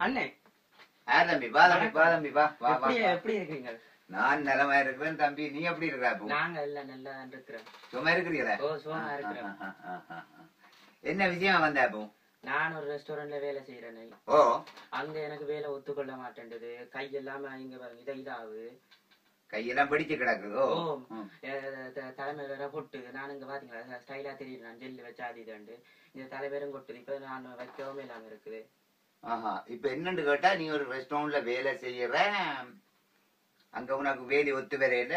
அண்ணே. ஆ தம்பி வா தம்பி வா தம்பி வா வா வா எப்படி இருக்கீங்க? நான் நலமா இருக்கிறேன் தம்பி. நீ எப்படி இருக்கிறா இப்போ நாங்க எல்லாம் நல்லா இருக்கிறோம். சும்மா இருக்கிறீங்களா? ஓ சுகமா இருக்கிறோம். என்ன விஷயம் வந்த இப்போ நான் ஒரு ரெஸ்டாரண்ட்ல வேலை செய்யறேன் ஓ. அங்க எனக்கு வேலை ஒத்துக்கொள்ள மாட்டேன்டுது கை எல்லாம இங்க பாருங்க, இதை இதாகுது கையெல்லாம் பிடிச்சு கிடக்குது. ஓ. தலைமை வேற கொட்டு நான் இங்க பாத்தீங்களா ஸ்டைலா தெரியுது நான் ஜெல்லு வச்சு அது இதுண்டு இந்த தலைவரும் கொட்டுது. இப்ப நான் வைக்கவும் இல்லாம இருக்குது. ஆஹா இப்ப என்னன்னு கேட்டா நீ ஒரு ரெஸ்டாரண்ட்ல வேலை செய்யற அங்க உனக்கு வேலி ஒத்து வரையில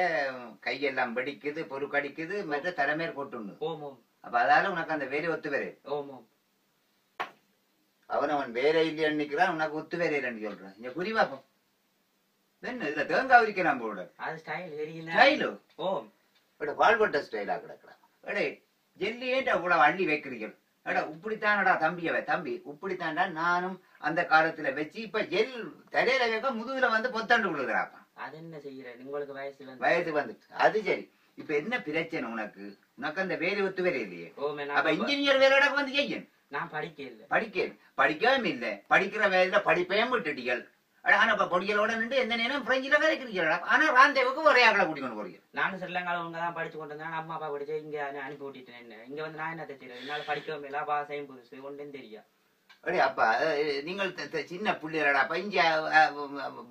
கையெல்லாம் வெடிக்குது பொறுக்கடிக்குது மற்ற தலைமையர் கொட்டுண்டு அப்ப அதால உனக்கு அந்த வேலை ஒத்து ஓம் அவன் அவன் வேலை இல்லைன்னு நிக்கிறான் உனக்கு ஒத்து வரையிலன்னு சொல்றான். இங்க புரிவாப்போம் என்ன இதுல தேங்காய் உரிக்க நம்ம ஸ்டைல் ஓம் எட பால்பட்ட ஸ்டைலா கிடக்குறான். ஏன்டா இவ்வளவு அள்ளி வைக்கிறீர்கள்? எடா இப்படித்தானடா தம்பியவ தம்பி. இப்படித்தான்டா நானும் அந்த காலத்துல வச்சு இப்ப ஜெல் தலையில வைக்க முதுகுல வந்து பொத்தாண்டு விழுகிறாப்பா. அது என்ன செய்யறேன் உங்களுக்கு வயசு வந்து வந்துச்சு. அது சரி. இப்ப என்ன பிரச்சனை உனக்கு? உனக்கு அந்த வேலை ஒத்து வேலை இல்லையே அப்ப இன்ஜினியர் வேலையோட வந்து செய்யும் நான் படிக்க இல்ல படிக்க படிக்கவும் இல்ல. படிக்கிற வேலையில படிப்பையும் விட்டுட்டீர்கள் அட, ஆனா இப்ப பொடிகளோட நின்று எந்த நேரம் பிரெஞ்சில கலைக்கிறீங்களா ஆனா ராந்தேவுக்கு ஒரே ஆக்களை கூட்டிக்கொண்டு போறீங்க நானும் ஸ்ரீலங்கால உங்க தான் படிச்சு கொண்டு வந்தேன். அம்மா அப்பா படிச்சு இங்க அனு- அனுப்பி விட்டுட்டேன். இங்க வந்து நான் என்ன தைச்சிருக்கேன் என்னால படிக்கவும் இல்லை பாசையும் புதுசு. ஒன்றும் தெரியா அடே அப்பா நீங்கள் சின்ன பிள்ளைகளடா அப்ப இங்க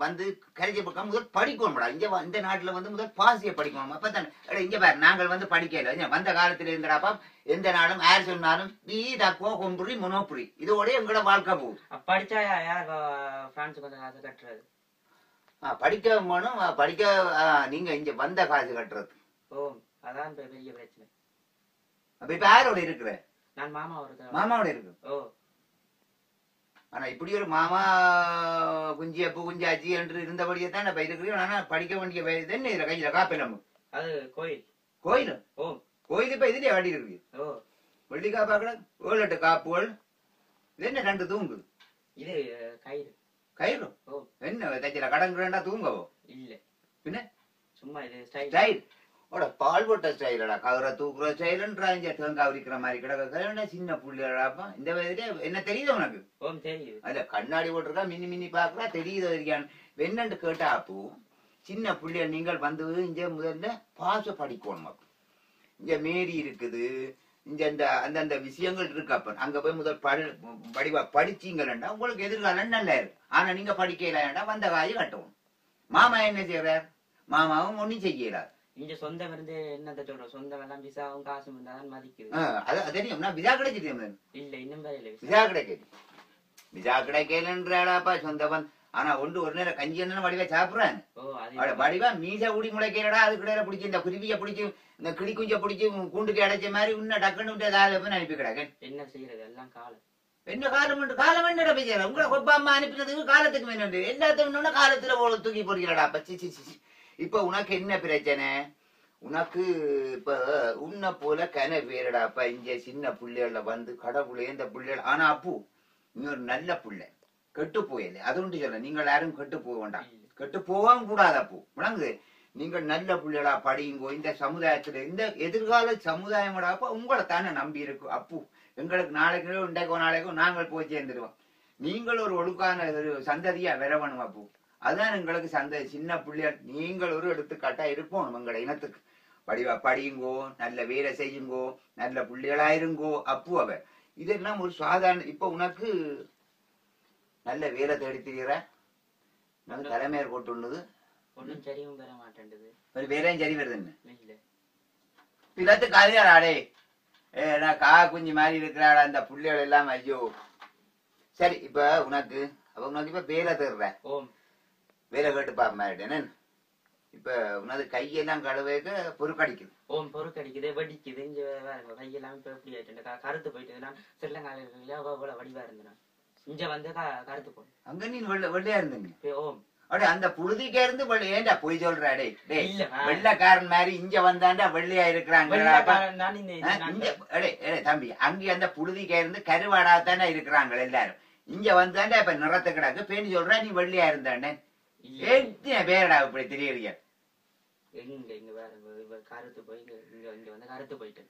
வந்து கரைச்சி பக்கம் முதல் படிக்கணும்டா. இங்க இந்த நாட்டுல வந்து முதல் பாசிய படிக்கணும் அப்பதான் அட, இங்க பாரு நாங்கள் வந்து படிக்கல. வந்த காலத்துல இருந்தடாப்பா எந்த நாளும் யார் சொன்னாலும் நீ தக்குவோ கொம்புரி முனோப்புரி இதோட எங்களோட வாழ்க்கை அப்ப படிச்சா யார் பிரான்ஸுக்கு வந்து காசு கட்டுறது? ஆ, படிக்க ஆ, படிக்க ஆ, நீங்க இங்க வந்த காசு கட்டுறது. ஓ அதான் பெரிய பிரச்சனை. அப்ப இப்ப யாரோட இருக்கிற? நான் மாமா ஒருத்தர் மாமாவோட இருக்கு ஓ. ஆனா இப்படி ஒரு மாமா குஞ்சி அப்பு குஞ்சாச்சி என்று இருந்தபடியே தான் இப்ப இருக்கிறீங்க ஆனா படிக்க வேண்டிய வயது என்ன இதுல கையில காப்பிலம் அது கோயில். கோயில்? ஓ. கோயில் இப்ப இதுலயே வாடி இருக்கு? ஓ. வெள்ளி காப்பா கூட ஏழு எட்டு காப்புகள். இது என்ன ரெண்டு தூங்கு இது கயிறு. கயிறு? ஓ. என்ன தைச்சில கடங்குறா தூங்கவோ? இல்ல. பின்ன? சும்மா இது ஸ்டைல் ஓட பால் போட்ட ஸ்டைலடா கவரை தூக்குற ஸ்டைலுன்றா இங்க தேங்காய் உரிக்கிற மாதிரி கிடக்க சின்ன புள்ளியடாப்பா இந்த வயதுல என்ன தெரியுது உனக்கு ஓம் தெரியுது அதுல கண்ணாடி போட்டிருக்கா மின்னி மின்னி பாக்குறா தெரியுது இருக்கான் வெண்ணண்டு கேட்டா அப்போ சின்ன புள்ளைய நீங்கள் வந்து இங்க முதல்ல பாச படிக்கணும் இங்க மேரி இருக்குது இங்க இந்த அந்தந்த விஷயங்கள் இருக்கு அப்ப அங்க போய் முதல் படி படிவா படிச்சீங்களா உங்களுக்கு எதிர்காலம் நல்லா இருக்கு ஆனா நீங்க படிக்கலண்டா வந்த காய் கட்டணும் மாமா என்ன செய்யறார் மாமாவும் ஒண்ணும் செய்யறார் இங்க சொந்தம் இருந்து என்னத்த சொல்றோம்? சொந்தம் எல்லாம் விசாவும் காசும் இருந்தாதான் மதிக்குது. அது அது தெரியும். நான் விசா இல்ல இன்னும் விசா கிடைக்குது விசா கிடைக்கலன்றாடாப்பா சொந்தவன். ஆனா ஒன்று ஒரு நேரம் கஞ்சி என்ன வடிவா சாப்பிடுறேன். அது வடிவா மீச ஊடி முளைக்கிறடா அதுக்கிடையில பிடிச்சி இந்த குருவிய பிடிச்சி இந்த கிளி குஞ்ச பிடிச்சி கூண்டுக்கு அடைச்ச மாதிரி இன்னும் டக்குன்னு விட்டு ஏதாவது அனுப்பி கிடக்கு என்ன செய்யறது? எல்லாம் காலம். என்ன காலம் காலம் என்னடா பேசுற? உங்களை கொப்பா அம்மா அனுப்பினதுக்கு காலத்துக்கு வேணும் எல்லாத்துக்கும் காலத்துல தூக்கி போடுகிறடா பச்சி. இப்ப உனக்கு என்ன பிரச்சனை? உனக்கு இப்ப உன்னை போல கன வேறடாப்பா இங்க சின்ன புள்ளைகள வந்து கடவுளே இந்த புள்ளைகள் ஆனா அப்பு நீ ஒரு நல்ல புள்ளை. கெட்டு போயல. அது ஒன்று சொல்ல நீங்கள் யாரும் கெட்டு போக வேண்டாம். கெட்டு போகவும் கூடாது அப்போ. விளங்குது நீங்கள் நல்ல புள்ளைகளா படியுங்கோ இந்த சமுதாயத்துல. இந்த எதிர்கால சமுதாயமடாப்பா உங்களை தானே நம்பி இருக்கு. அப்பு எங்களுக்கு நாளைக்கு இன்றைக்கோ நாளைக்கோ நாங்கள் போய் சேர்ந்துருவோம். நீங்கள் ஒரு ஒழுக்கான ஒரு சந்ததியா வரவணும் அப்போ. அதான் எங்களுக்கு சந்த சின்ன பிள்ளையார் நீங்கள் ஒரு எடுத்துக்காட்டா இருப்போம் எங்களோட இனத்துக்கு. படிவா படியுங்கோ நல்ல வேலை செய்யுங்கோ நல்ல பிள்ளைகளா இருங்கோ அப்பு அவ. இதெல்லாம் ஒரு சாதாரண இப்ப உனக்கு நல்ல வேலை தேடி திரிகிற தலைமையர் போட்டுள்ளது ஒண்ணும் சரியும் பெற மாட்டேன்டுது. ஒரு வேலையும் சரி வருது என்ன? பிளத்து கதையாடே ஏ நான் கா குஞ்சு மாதிரி இருக்கிறாடா அந்த புள்ளைகள் எல்லாம் ஐயோ. சரி இப்ப உனக்கு அப்ப உனக்கு இப்ப வேலை தேடுற. ஓம் வேலை கேட்டு பாப்ப மாதிரி இப்ப உனது கையெல்லாம் கழுவேக்க பொறுக்கடிக்குது. ஓம் பொறுக்கடிக்குது வெடிக்குது. இங்க கையெல்லாம் இப்ப எப்படி ஆயிட்டு கருத்து போயிட்டு நான் ஸ்ரீலங்கால இருக்கீங்களா அவ்வளவு வடிவா இருந்தேன்? இங்க வந்து கருத்து போய் அங்க நீ வெள்ள வெள்ளையா இருந்தீங்க. ஓம். அடே அந்த புழுதிக்கே இருந்து ஏன்டா பொய் சொல்ற? டே. வெள்ளைக்காரன் மாதிரி இங்க வந்தாண்டா வெள்ளையா இருக்கிறாங்க தம்பி அங்க அந்த புழுதிக்கே இருந்து கருவாடா தானே இருக்கிறாங்க எல்லாரும். இங்க வந்தாண்டா இப்ப நிறத்து கிடக்கு. பேணி சொல்ற நீ வெள்ளையா இருந்தாண்டே. எத்தனை பேரடா இப்படி தெரியறீங்க எங்க இங்க வேற கருத்து போய் இங்க இங்க வந்து கருத்து போயிட்டு.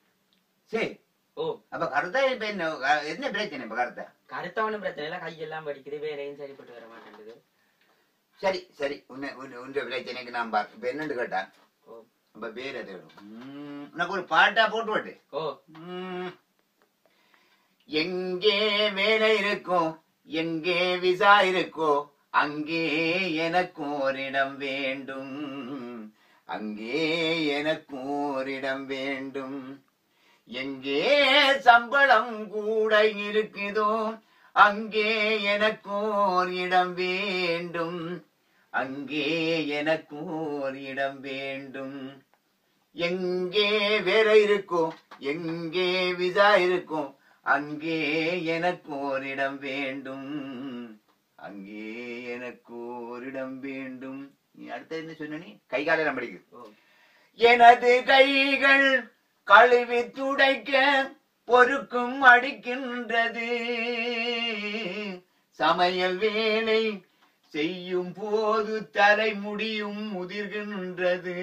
சரி. ஓ. அப்ப கருத்தா இப்ப என்ன என்ன பிரச்சனை இப்ப கருத்தா? கருத்தவனும் பிரச்சனை இல்ல. கையெல்லாம் வலிக்குது வேலையும் சரிப்பட்டு வர மாட்டேங்குது. சரி சரி. உன்னை உன்ற பிரச்சனைக்கு நான் பார்க்க இப்ப என்னன்னு கேட்டா? அப்ப தேடும் உம், உனக்கு ஒரு பாட்டா போட்டு விட்டு ஓ. உம். எங்கே வேலை இருக்கோ எங்கே விசா இருக்கோ அங்கே எனக்கு ஓரிடம் வேண்டும். அங்கே எனக்கு ஓரிடம் வேண்டும். எங்கே சம்பளம் கூட இருக்குதோ அங்கே எனக்கோரிடம் இடம் வேண்டும். அங்கே எனக்கோரிடம் இடம் வேண்டும். எங்கே வேலை இருக்கோ எங்கே விசா இருக்கோ அங்கே எனக்கு ஓரிடம் வேண்டும். அங்கே எனக்கு ஓரிடம் வேண்டும். நீ அடுத்த என்ன சொன்ன நீ? கை காலம் படிக்குது ஓ. எனது கைகள் கழுவி துடைக்க பொறுக்கும் அடிக்கின்றது. சமையல் வேலை செய்யும் போது தலைமுடியும் முதிர்கின்றது.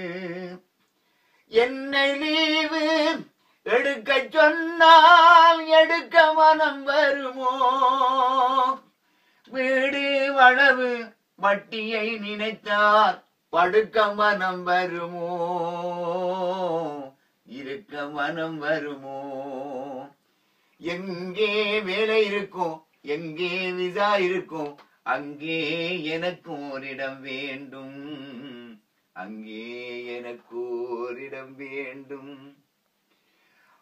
என்னை லீவு எடுக்க சொன்னால் எடுக்க மனம் வருமோ? வீடு வளவு வட்டியை நினைத்தால் படுக்க மனம் வருமோ? இருக்க மனம் வருமோ? எங்கே வேலை இருக்கும்? எங்கே விசா இருக்கும்? அங்கே எனக்கு ஓரிடம் வேண்டும். அங்கே எனக்கு ஓரிடம் வேண்டும்.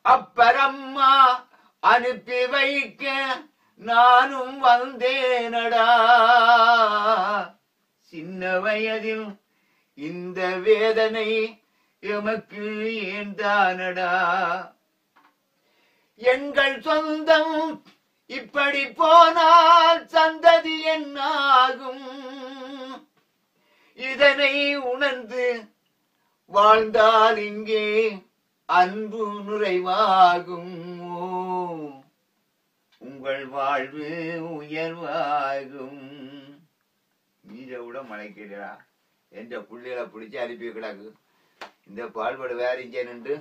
அப்பரம்மா அனுப்பி வைக்க நானும் வந்தேனடா. சின்ன வயதில் இந்த வேதனை எமக்கு ஏந்தானடா. எங்கள் சொந்தம் இப்படி போனால் சந்ததி என்னாகும்? இதனை உணர்ந்து வாழ்ந்தால் இங்கே அன்பு நுழைவாகும் உங்கள் வாழ்வு உயர்வாகும். நீரை விட மலைக்கிறா என்ற புள்ளைகளை பிடிச்சி அனுப்பி கிடக்கு? இந்த பால்படு வேற இங்கே நின்று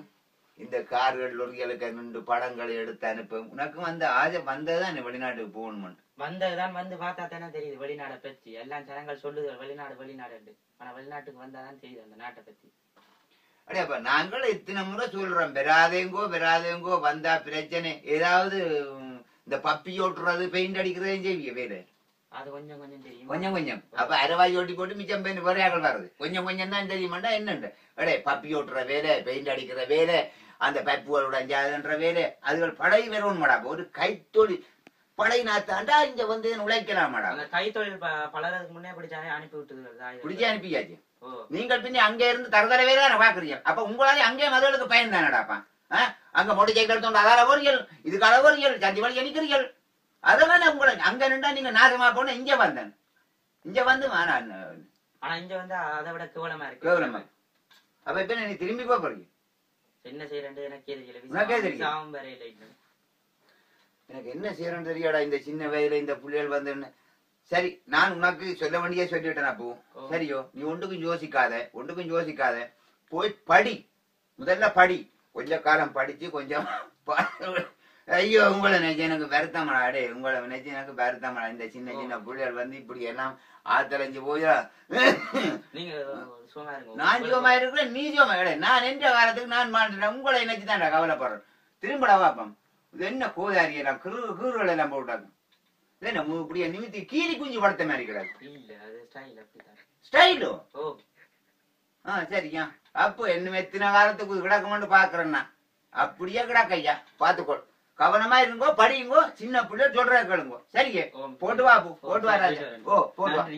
இந்த கார்கள் லொரிகளுக்கு நின்று படங்களை எடுத்து அனுப்பும் உனக்கு வந்த ஆசை வந்ததான் வெளிநாட்டுக்கு போகணுமென்று வந்ததுதான் வந்து பார்த்தா தானே தெரியுது வெளிநாடை பத்தி எல்லாம் ஜனங்கள் சொல்லுது வெளிநாடு வெளிநாடு ஆனா வெளிநாட்டுக்கு வந்தாதான் தெரியுது அந்த நாட்டை பத்தி அடையாப்பா நாங்கள் இத்தனை முறை சொல்றோம் பெறாதேங்கோ பெறாதேங்கோ வந்தா பிரச்சனை. ஏதாவது இந்த பப்பி ஓட்டுறது பெயிண்ட் அடிக்கிறதையும் செய்விய வேறு அது கொஞ்சம் கொஞ்சம் தெரியும். கொஞ்சம் கொஞ்சம். அப்ப அரைவாய் ஓட்டி போட்டு மிச்சம் பெயின் வரையாக்கள் வர்றது கொஞ்சம் கொஞ்சம் தான் தெரியுமாண்டா என்னண்டு? அடே பப்பி ஓட்டுற வேலை பெயிண்ட் அடிக்கிற வேலை அந்த பைப்புகளோட அஞ்சாதுன்ற வேலை அதுகள் படை வரணும் மாடா ஒரு கைத்தொழில். படை நாத்தாண்டா இங்க வந்து உழைக்கலாமாடா? அந்த கைத்தொழில் பலருக்கு முன்னே பிடிச்சானே அனுப்பி விட்டுது பிடிச்சி அனுப்பியாச்சு. நீங்கள் பின்ன அங்க இருந்து தரதரவே தானே பாக்குறீங்க அப்ப உங்களால அங்கே மதுகளுக்கு பயன் தானடாப்பா? அங்க மோட்டர் சைக்கிள் எடுத்து அதால போறீர்கள் இதுக்கால போறீர்கள் சந்தி வழி அணிக்கிறீர்கள் அதெல்லாம் உங்களை அங்க நின்றா நீங்க நாசமா போன இங்க வந்தேன். இங்க வந்து நான் ஆனா இங்க வந்து அதை விட கேவலமா இருக்கு. கேவலமா அப்ப இப்ப நீ திரும்பி போக போறீங்க. என்ன செய்யறது எனக்கே. எனக்கு என்ன செய்யறேன்னு தெரியாடா இந்த சின்ன வயதுல இந்த புள்ளைகள் வந்து சரி நான் உனக்கு சொல்ல வேண்டிய சொல்லிவிட்டேன் அப்போ. சரியோ நீ ஒன்றுக்கும் யோசிக்காத ஒன்றுக்கும் யோசிக்காத. போய் படி. முதல்ல படி. கொஞ்ச காலம் படிச்சு கொஞ்சம் ஐயோ உங்களை நினைச்சு எனக்கு வருத்தமாடா அடே உங்களை நினைச்சு எனக்கு வருத்தமாடா. இந்த சின்ன. சின்ன புள்ளைகள் வந்து இப்படி எல்லாம் ஆத்தலைஞ்சு போயா நான் ஜோமா இருக்கிறேன் நீ ஜோமா கிடையாது நான் எந்த காலத்துக்கு நான் மாட்டேன் உங்களை நினைச்சு தான் கவலைப்படுறேன். திரும்படா வாப்பம் இது என்ன கோதாரி எல்லாம் கிரு கீறுகள் எல்லாம் போட்டாங்க. என்ன இப்படியே நிமித்தி கீரி குஞ்சு படுத்த மாதிரி கிடையாது ஸ்டைல் ஆ சரியா அப்போ என்ன எத்தனை காலத்துக்கு கிடக்குமென்னு பாக்குறேன்னா. அப்படியே கிடக்கையா பாத்துக்கோ. கவனமா இருங்கோ படியுங்கோ. சின்ன பிள்ளை சொல்ற கேளுங்கோ. சரியே. போட்டு வா போ, போட்டு வா ஓ, போட்டு.